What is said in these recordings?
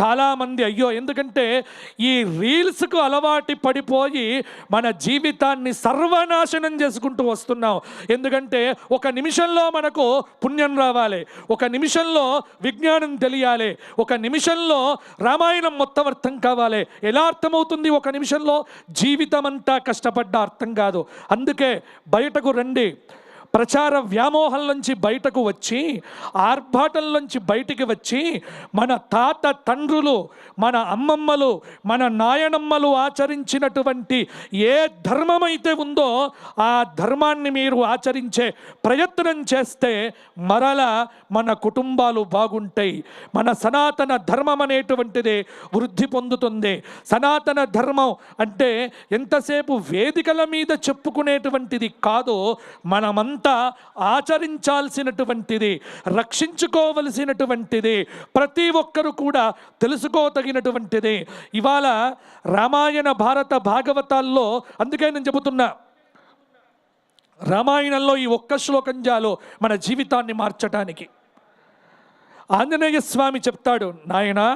చాలామంది అయ్యో ఎందుకంటే ఈ రీల్స్కు అలవాటు పడిపోయి మన జీవితాన్ని సర్వనాశనం చేసుకుంటూ వస్తున్నాం. ఎందుకంటే ఒక నిమిషంలో మనకు పుణ్యం రావాలి ఒక నిమిషంలో విజ్ఞానం తెలియాలి ఒక నిమిషంలో రామాయణం మొత్తం అర్థం కావాలి. ఎలా అర్థమవుతుంది ఒక నిమిషంలో? జీవితం అంతా కష్టపడ్డ అర్థం కాదు. అందుకే బయటకు రండి. ప్రచార వ్యామోహం నుంచి బయటకు వచ్చి ఆర్భాటంలోంచి బయటికి వచ్చి మన తాత తండ్రులు మన అమ్మమ్మలు మన నాయనమ్మలు ఆచరించినటువంటి ఏ ధర్మమైతే ఉందో ఆ ధర్మాన్ని మీరు ఆచరించే ప్రయత్నం చేస్తే మరల మన కుటుంబాలు బాగుంటాయి. మన సనాతన ధర్మం అనేటువంటిది వృద్ధి పొందుతుంది. సనాతన ధర్మం అంటే ఎంతసేపు వేదికల మీద చెప్పుకునేటువంటిది కాదు మనమంతా ఆచరించాల్సినటువంటిది రక్షించుకోవలసినటువంటిది ప్రతి ఒక్కరు కూడా తెలుసుకోదగినటువంటిది. ఇవాళ రామాయణ భారత భాగవతాల్లో అందుకే నేను చెబుతున్నా రామాయణంలో ఈ ఒక్క శ్లోకం జాలో మన జీవితాన్ని మార్చటానికి. ఆంజనేయ స్వామి చెప్తాడు నాయనా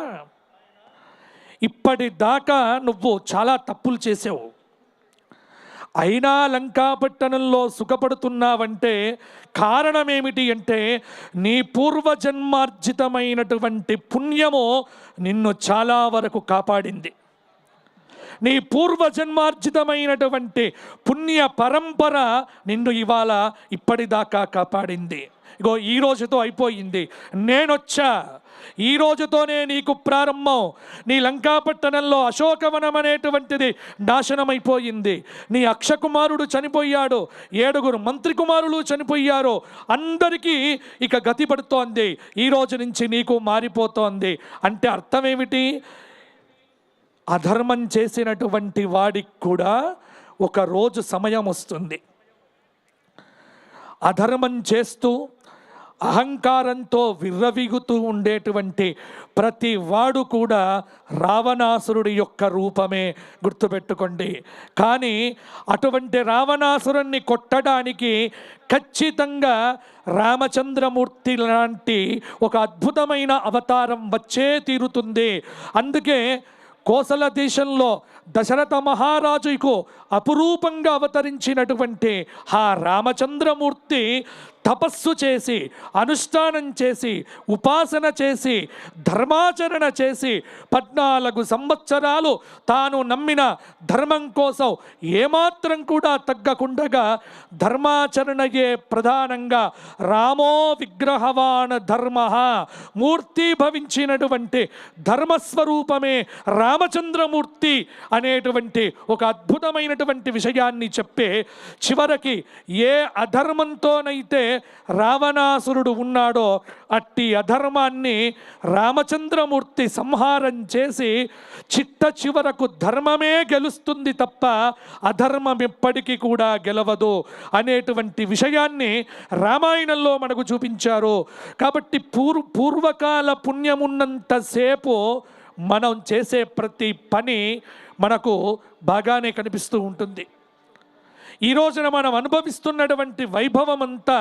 ఇప్పటిదాకా నువ్వు చాలా తప్పులు చేసావు. అయినా లంకాపట్టణంలో సుఖపడుతున్నావంటే కారణమేమిటి అంటే నీ పూర్వజన్మార్జితమైనటువంటి పుణ్యము నిన్ను చాలా వరకు కాపాడింది. నీ పూర్వజన్మార్జితమైనటువంటి పుణ్య పరంపర నిన్ను ఇవాళ ఇప్పటిదాకా కాపాడింది. ఇగో ఈ రోజుతో అయిపోయింది. నేనొచ్చా? ఈ రోజుతోనే నీకు ప్రారంభం. నీ లంకాపట్టణంలో అశోకవనం అనేటువంటిది నాశనమైపోయింది. నీ అక్షకుమారుడు చనిపోయాడు ఏడుగురు మంత్రి కుమారులు చనిపోయారు. అందరికీ ఇక గతి పడుతోంది. ఈ రోజు నుంచి నీకు మారిపోతోంది. అంటే అర్థం ఏమిటి అధర్మం చేసినటువంటి వాడికి కూడా ఒక రోజు సమయం వస్తుంది. అధర్మం చేస్తూ అహంకారంతో విర్రవీగుతూ ఉండేటువంటి ప్రతి వాడు కూడా రావణాసురుడి యొక్క రూపమే గుర్తుపెట్టుకోండి. కానీ అటువంటి రావణాసురుణ్ణి కొట్టడానికి ఖచ్చితంగా రామచంద్రమూర్తి లాంటి ఒక అద్భుతమైన అవతారం వచ్చే తీరుతుంది. అందుకే కోసల దేశంలో దశరథ మహారాజుకు అపురూపంగా అవతరించినటువంటి ఆ రామచంద్రమూర్తి తపస్సు చేసి అనుష్ఠానం చేసి ఉపాసన చేసి ధర్మాచరణ చేసి పద్నాలుగు సంవత్సరాలు తాను నమ్మిన ధర్మం కోసం ఏమాత్రం కూడా తగ్గకుండగా ధర్మాచరణయే ప్రధానంగా రామో విగ్రహవాన్ ధర్మ మూర్తి భవించినటువంటి ధర్మస్వరూపమే రామచంద్రమూర్తి అనేటువంటి ఒక అద్భుతమైనటువంటి విషయాన్ని చెప్పే చివరికి ఏ అధర్మంతోనైతే రావణాసురుడు ఉన్నాడో అట్టి అధర్మాన్ని రామచంద్రమూర్తి సంహారం చేసి చిట్ట చివరకు ధర్మమే గెలుస్తుంది తప్ప అధర్మం ఎప్పటికీ కూడా గెలవదు అనేటువంటి విషయాన్ని రామాయణంలో మనకు చూపించారు. కాబట్టి పూర్ పూర్వకాల పుణ్యమున్నంతసేపు మనం చేసే ప్రతి పని మనకు బాగానే కనిపిస్తూ ఉంటుంది. ఈ రోజున మనం అనుభవిస్తున్నటువంటి వైభవం అంతా